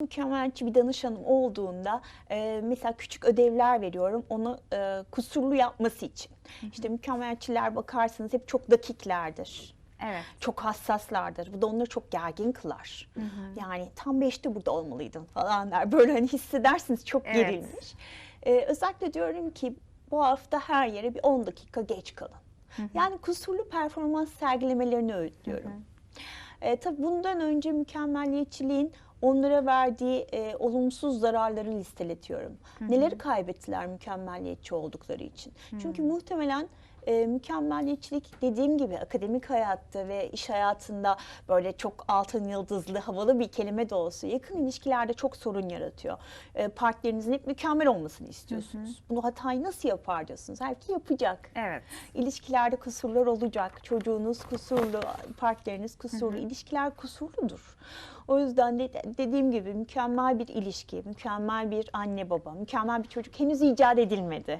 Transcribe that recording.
mükemmelci bir danışanım olduğunda e, mesela küçük ödevler veriyorum onu e, kusurlu yapması için. İşte mükemmelçiler bakarsanız hep çok dakiklerdir. Evet. Çok hassaslardır. Bu da onları çok gergin kılar. Yani tam beşte burada olmalıydın falan der. Böyle hani hissedersiniz çok Evet. gerilmiş. E, özellikle diyorum ki bu hafta her yere bir 10 dakika geç kalın. Yani kusurlu performans sergilemelerini öğütlüyorum. E, tabii bundan önce mükemmelliyetçiliğin onlara verdiği e, olumsuz zararları listeletiyorum. Neleri kaybettiler mükemmelliyetçi oldukları için? Çünkü muhtemelen e, mükemmelliyetçilik dediğim gibi akademik hayatta ve iş hayatında böyle çok altın yıldızlı havalı bir kelime de olsa yakın ilişkilerde çok sorun yaratıyor. E, partnerinizin hep mükemmel olmasını istiyorsunuz. Bunu hatayı nasıl diyorsunuz. Halbuki yapacak. Evet. İlişkilerde kusurlar olacak. Çocuğunuz kusurlu, partneriniz kusurlu. İlişkiler kusurludur. O yüzden de dediğim gibi mükemmel bir ilişki, mükemmel bir anne baba, mükemmel bir çocuk henüz icat edilmedi.